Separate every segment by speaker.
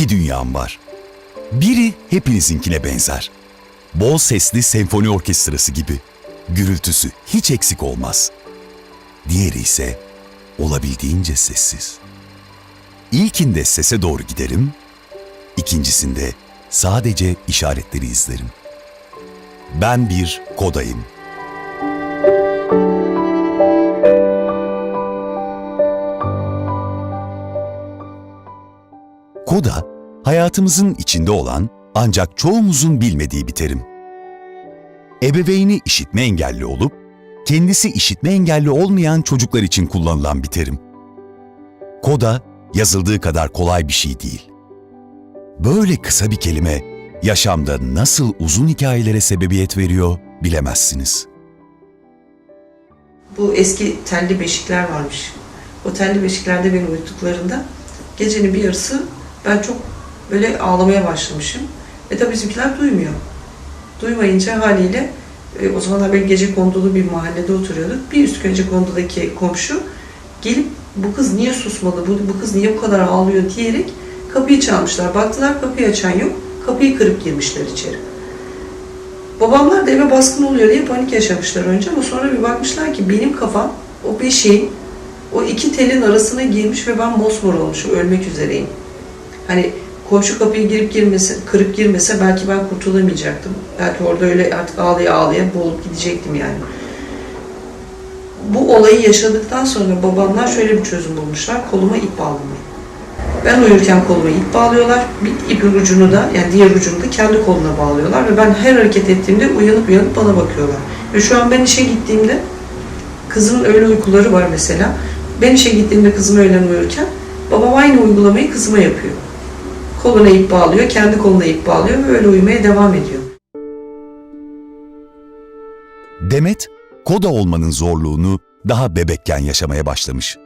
Speaker 1: iki dünyam var. Biri hepinizinkine benzer. Bol sesli senfoni orkestrası gibi. Gürültüsü hiç eksik olmaz. Diğeri ise olabildiğince sessiz. İlkinde sese doğru giderim, ikincisinde sadece işaretleri izlerim. Ben bir kodayım. Koda, hayatımızın içinde olan ancak çoğumuzun bilmediği bir terim. Ebeveyni işitme engelli olup, kendisi işitme engelli olmayan çocuklar için kullanılan bir terim. Koda, yazıldığı kadar kolay bir şey değil. Böyle kısa bir kelime, yaşamda nasıl uzun hikayelere sebebiyet veriyor bilemezsiniz.
Speaker 2: Bu eski telli beşikler varmış. O telli beşiklerde beni uyuttuklarında gecenin bir yarısı ben çok böyle ağlamaya başlamışım. Ve tabii bizimkiler duymuyor. Duymayınca haliyle e, o zamanlar böyle gece kondulu bir mahallede oturuyorduk. Bir üst gece kondudaki komşu gelip bu kız niye susmadı, bu, bu kız niye bu kadar ağlıyor diyerek kapıyı çalmışlar. Baktılar kapıyı açan yok. Kapıyı kırıp girmişler içeri. Babamlar da eve baskın oluyor diye panik yaşamışlar önce ama sonra bir bakmışlar ki benim kafam o beşiğin o iki telin arasına girmiş ve ben mosmor olmuşum, ölmek üzereyim. Hani komşu kapıyı girip girmese, kırıp girmese belki ben kurtulamayacaktım. Belki orada öyle artık ağlaya ağlaya boğulup gidecektim yani. Bu olayı yaşadıktan sonra babamlar şöyle bir çözüm bulmuşlar. Koluma ip bağlamayı. Ben uyurken koluma ip bağlıyorlar. Bir ipin ucunu da yani diğer ucunu da kendi koluna bağlıyorlar ve ben her hareket ettiğimde uyanıp uyanıp bana bakıyorlar. Ve şu an ben işe gittiğimde kızımın öğle uykuları var mesela. Ben işe gittiğimde kızım öğlen uyurken babam aynı uygulamayı kızıma yapıyor. Koluna ip bağlıyor, kendi koluna ip bağlıyor ve öyle uyumaya devam ediyor.
Speaker 1: Demet, koda olmanın zorluğunu daha bebekken yaşamaya başlamış.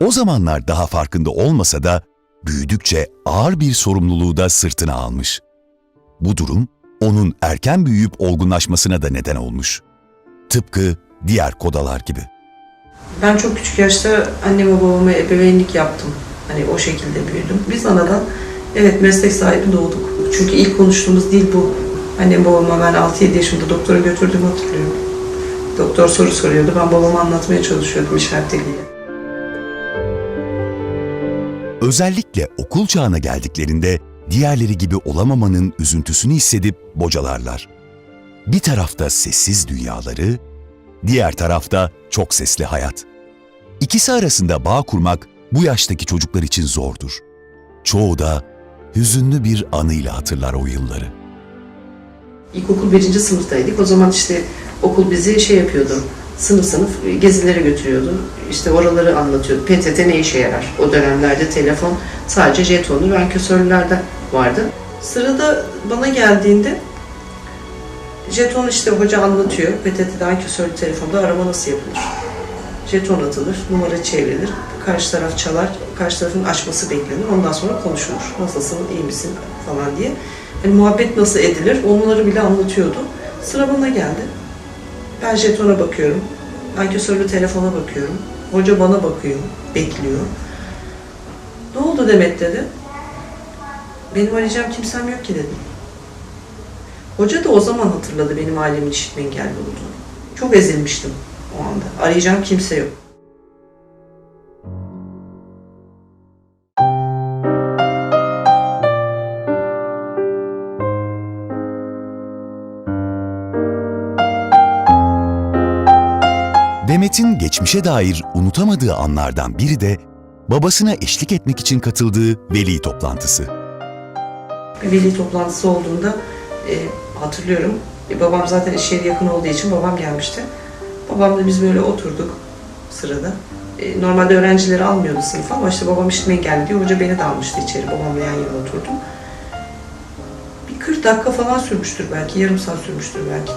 Speaker 1: O zamanlar daha farkında olmasa da büyüdükçe ağır bir sorumluluğu da sırtına almış. Bu durum onun erken büyüyüp olgunlaşmasına da neden olmuş. Tıpkı diğer kodalar gibi.
Speaker 2: Ben çok küçük yaşta anneme babama ebeveynlik yaptım. Hani o şekilde büyüdüm. Biz anadan evet meslek sahibi doğduk. Çünkü ilk konuştuğumuz dil bu. Annem babama ben 6-7 yaşımda doktora götürdüğümü hatırlıyorum. Doktor soru soruyordu. Ben babama anlatmaya çalışıyordum işaret diliyle.
Speaker 1: Özellikle okul çağına geldiklerinde diğerleri gibi olamamanın üzüntüsünü hissedip bocalarlar. Bir tarafta sessiz dünyaları, diğer tarafta çok sesli hayat. İkisi arasında bağ kurmak bu yaştaki çocuklar için zordur. Çoğu da hüzünlü bir anıyla hatırlar o yılları.
Speaker 2: İlkokul birinci sınıftaydık. O zaman işte okul bizi şey yapıyordu. Sınıf sınıf gezilere götürüyordu. İşte oraları anlatıyordu. PTT ne işe yarar? O dönemlerde telefon sadece jetonlu ve ankesörlerde vardı. Sırada bana geldiğinde jeton işte hoca anlatıyor. PTT'de ankesörlü telefonda arama nasıl yapılır? Jeton atılır, numara çevrilir, karşı taraf çalar, karşı tarafın açması beklenir. Ondan sonra konuşulur. Nasılsın, iyi misin falan diye. Hani muhabbet nasıl edilir onları bile anlatıyordu. Sıra bana geldi. Ben jetona bakıyorum. Ankesörlü telefona bakıyorum. Hoca bana bakıyor, bekliyor. Ne oldu Demet dedi. Benim arayacağım kimsem yok ki dedim. Hoca da o zaman hatırladı benim ailemin işitme engelli olduğunu. Çok ezilmiştim o anda. Arayacağım kimse yok.
Speaker 1: Demet'in geçmişe dair unutamadığı anlardan biri de babasına eşlik etmek için katıldığı veli toplantısı.
Speaker 2: Veli toplantısı olduğunda e, hatırlıyorum. E, babam zaten iş yeri yakın olduğu için babam gelmişti. Babamla biz böyle oturduk sırada. E, normalde öğrencileri almıyordu sınıfa ama işte babam işitme engelli diye hoca beni de almıştı içeri. Babamla yan yana oturdum. Bir 40 dakika falan sürmüştür belki, yarım saat sürmüştür belki.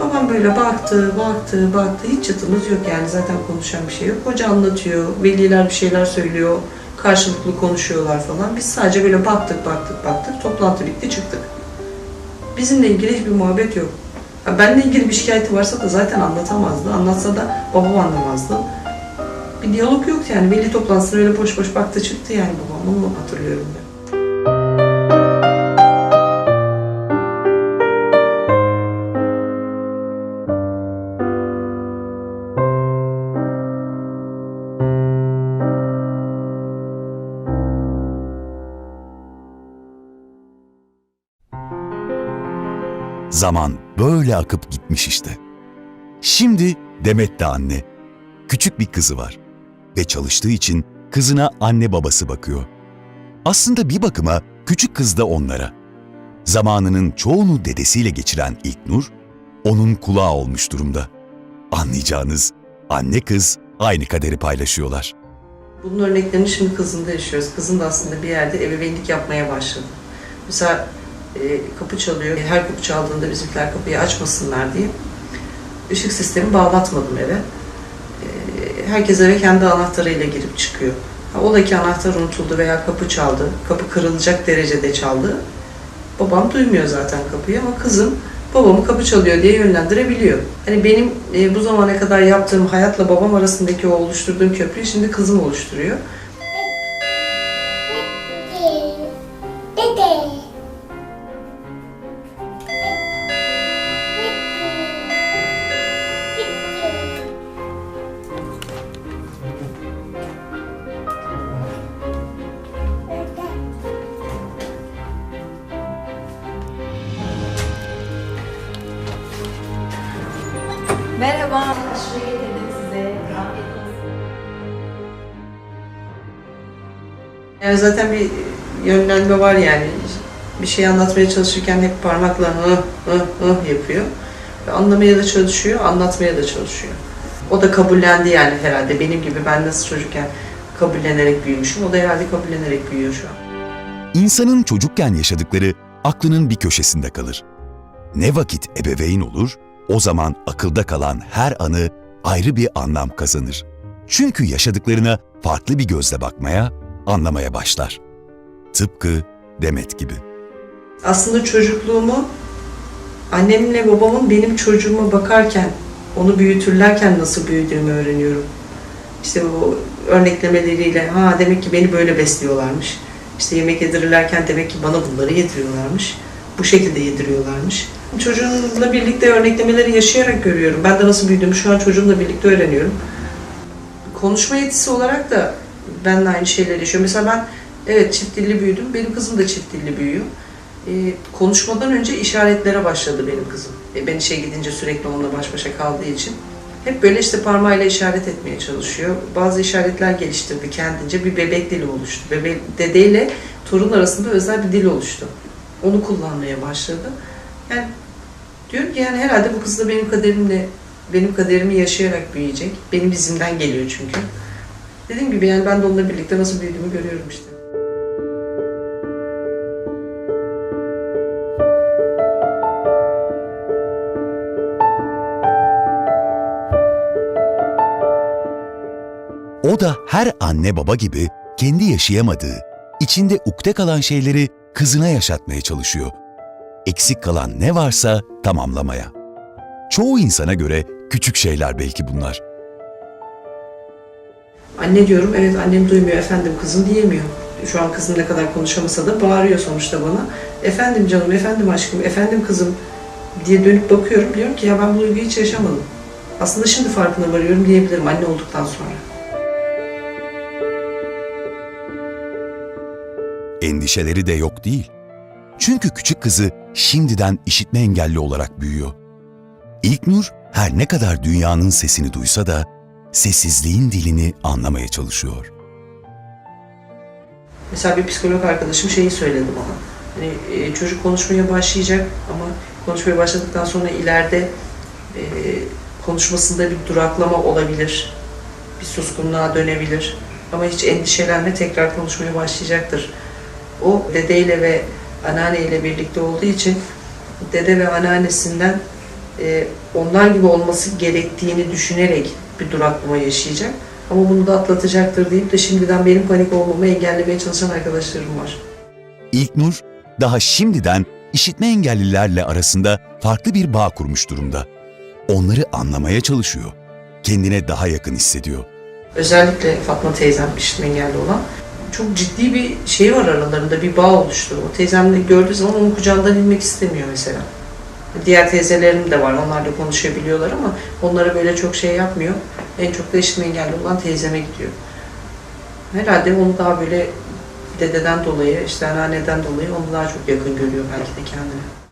Speaker 2: Babam böyle baktı, baktı, baktı. Hiç çatımız yok yani zaten konuşan bir şey yok. Hoca anlatıyor, veliler bir şeyler söylüyor, karşılıklı konuşuyorlar falan. Biz sadece böyle baktık, baktık, baktık. Toplantı bitti, çıktık. Bizimle ilgili hiçbir muhabbet yok. Benle ilgili bir şikayeti varsa da zaten anlatamazdı. Anlatsa da babam anlamazdı. Bir diyalog yok yani. Milli toplantısına öyle boş boş baktı çıktı yani babam. Onu hatırlıyorum ben.
Speaker 1: Zaman böyle akıp gitmiş işte. Şimdi Demet de anne. Küçük bir kızı var. Ve çalıştığı için kızına anne babası bakıyor. Aslında bir bakıma küçük kız da onlara. Zamanının çoğunu dedesiyle geçiren İlknur, onun kulağı olmuş durumda. Anlayacağınız anne kız aynı kaderi paylaşıyorlar.
Speaker 2: Bunun örneklerini şimdi kızında yaşıyoruz. Kızım da aslında bir yerde ebeveynlik yapmaya başladı. Mesela e, kapı çalıyor. Her kapı çaldığında bizimkiler kapıyı açmasınlar diye ışık sistemi bağlatmadım eve. E, herkes eve kendi anahtarıyla girip çıkıyor. Ha, ola ki anahtar unutuldu veya kapı çaldı. Kapı kırılacak derecede çaldı. Babam duymuyor zaten kapıyı ama kızım babamı kapı çalıyor diye yönlendirebiliyor. Hani benim e, bu zamana kadar yaptığım hayatla babam arasındaki o oluşturduğum köprüyü şimdi kızım oluşturuyor.
Speaker 3: Size. Afiyet.
Speaker 2: Yani zaten bir yönlenme var yani. Bir şey anlatmaya çalışırken hep parmakla hı hı hı yapıyor. Ve anlamaya da çalışıyor, anlatmaya da çalışıyor. O da kabullendi yani herhalde. Benim gibi ben nasıl çocukken kabullenerek büyümüşüm. O da herhalde kabullenerek büyüyor şu an.
Speaker 1: İnsanın çocukken yaşadıkları aklının bir köşesinde kalır. Ne vakit ebeveyn olur, o zaman akılda kalan her anı ayrı bir anlam kazanır. Çünkü yaşadıklarına farklı bir gözle bakmaya, anlamaya başlar. Tıpkı Demet gibi.
Speaker 2: Aslında çocukluğumu annemle babamın benim çocuğuma bakarken, onu büyütürlerken nasıl büyüdüğümü öğreniyorum. İşte bu örneklemeleriyle, ha demek ki beni böyle besliyorlarmış. İşte yemek yedirirlerken demek ki bana bunları yediriyorlarmış. Bu şekilde yediriyorlarmış. Çocuğumla birlikte örneklemeleri yaşayarak görüyorum. Ben de nasıl büyüdüğümü şu an çocuğumla birlikte öğreniyorum. Konuşma yetisi olarak da benimle aynı şeyler yaşıyor. Mesela ben evet çift dilli büyüdüm. Benim kızım da çift dilli büyüyor. Ee, konuşmadan önce işaretlere başladı benim kızım. E, ben işe gidince sürekli onunla baş başa kaldığı için. Hep böyle işte parmağıyla işaret etmeye çalışıyor. Bazı işaretler geliştirdi kendince. Bir bebek dili oluştu. Bebe dedeyle torun arasında özel bir dil oluştu. Onu kullanmaya başladı. Yani diyorum ki yani herhalde bu kız da benim kaderimle, benim kaderimi yaşayarak büyüyecek. Benim izimden geliyor çünkü. Dediğim gibi yani ben de onunla birlikte nasıl büyüdüğümü görüyorum işte.
Speaker 1: O da her anne baba gibi kendi yaşayamadığı, içinde ukde kalan şeyleri kızına yaşatmaya çalışıyor. Eksik kalan ne varsa tamamlamaya. Çoğu insana göre küçük şeyler belki bunlar.
Speaker 2: Anne diyorum, evet annem duymuyor, efendim kızım diyemiyor. Şu an kızım ne kadar konuşamasa da bağırıyor sonuçta bana. Efendim canım, efendim aşkım, efendim kızım diye dönüp bakıyorum. Diyorum ki ya ben bu duyguyu hiç yaşamadım. Aslında şimdi farkına varıyorum diyebilirim anne olduktan sonra.
Speaker 1: Endişeleri de yok değil. Çünkü küçük kızı şimdiden işitme engelli olarak büyüyor. İlknur her ne kadar dünyanın sesini duysa da sessizliğin dilini anlamaya çalışıyor.
Speaker 2: Mesela bir psikolog arkadaşım şeyi söyledi bana. Hani e, çocuk konuşmaya başlayacak ama konuşmaya başladıktan sonra ileride e, konuşmasında bir duraklama olabilir. Bir suskunluğa dönebilir. Ama hiç endişelenme tekrar konuşmaya başlayacaktır. O dedeyle ve anneanneyle birlikte olduğu için dede ve anneannesinden e, onlar gibi olması gerektiğini düşünerek bir duraklama yaşayacak. Ama bunu da atlatacaktır deyip de şimdiden benim panik olmamı engellemeye çalışan arkadaşlarım var.
Speaker 1: İlknur daha şimdiden işitme engellilerle arasında farklı bir bağ kurmuş durumda. Onları anlamaya çalışıyor. Kendine daha yakın hissediyor.
Speaker 2: Özellikle Fatma teyzem işitme engelli olan çok ciddi bir şey var aralarında bir bağ oluştu. O teyzemle gördüğü zaman onun kucağından inmek istemiyor mesela. Diğer teyzelerim de var. Onlar da konuşabiliyorlar ama onlara böyle çok şey yapmıyor. En çok da işitme engelli olan teyzeme gidiyor. Herhalde onu daha böyle dededen dolayı, işte anneanneden dolayı onu daha çok yakın görüyor belki de kendine.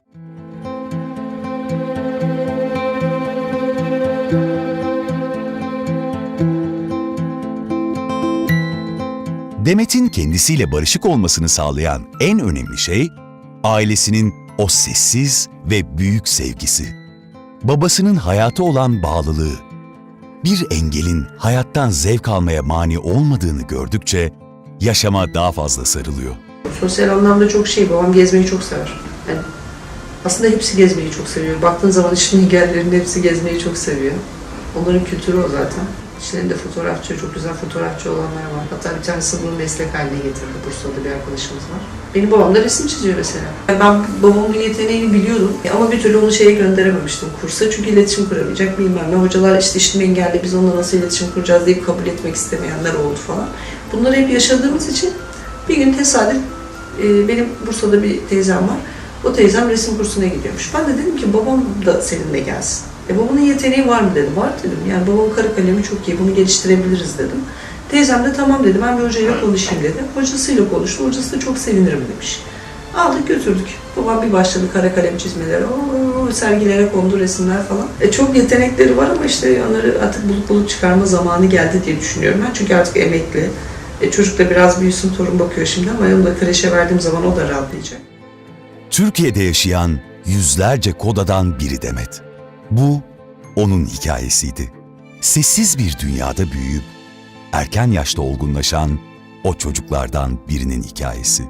Speaker 1: Demet'in kendisiyle barışık olmasını sağlayan en önemli şey, ailesinin o sessiz ve büyük sevgisi. Babasının hayata olan bağlılığı. Bir engelin hayattan zevk almaya mani olmadığını gördükçe yaşama daha fazla sarılıyor.
Speaker 2: Sosyal anlamda çok şey. Babam gezmeyi çok sever. Yani aslında hepsi gezmeyi çok seviyor. Baktığın zaman işin engellerinin hepsi gezmeyi çok seviyor. Onların kültürü o zaten. İçlerinde fotoğrafçı, çok güzel fotoğrafçı olanlar var. Hatta bir tanesi bunu meslek haline getirdi. Bursa'da bir arkadaşımız var. Benim babam da resim çiziyor mesela. Yani Ben babamın yeteneğini biliyordum ama bir türlü onu şeye gönderememiştim kursa. Çünkü iletişim kuramayacak bilmem ne. Hocalar işte işitme engelli biz onunla nasıl iletişim kuracağız deyip kabul etmek istemeyenler oldu falan. Bunları hep yaşadığımız için bir gün tesadüf e, benim Bursa'da bir teyzem var. O teyzem resim kursuna gidiyormuş. Ben de dedim ki babam da seninle gelsin. E babamın yeteneği var mı dedim. Var dedim. Yani babamın kara kalemi çok iyi. Bunu geliştirebiliriz dedim. Teyzem de tamam dedi. Ben bir hocayla konuşayım dedi. Hocasıyla konuştu. Hocası da çok sevinirim demiş. Aldık götürdük. Babam bir başladı kara kalem çizmelere. Oo, sergilere kondu resimler falan. E, çok yetenekleri var ama işte onları artık bulup bulup çıkarma zamanı geldi diye düşünüyorum ben. Çünkü artık emekli. E, çocuk da biraz büyüsün, torun bakıyor şimdi ama onu da kreşe verdiğim zaman o da rahatlayacak.
Speaker 1: Türkiye'de yaşayan yüzlerce kodadan biri Demet. Bu onun hikayesiydi. Sessiz bir dünyada büyüyüp erken yaşta olgunlaşan o çocuklardan birinin hikayesi.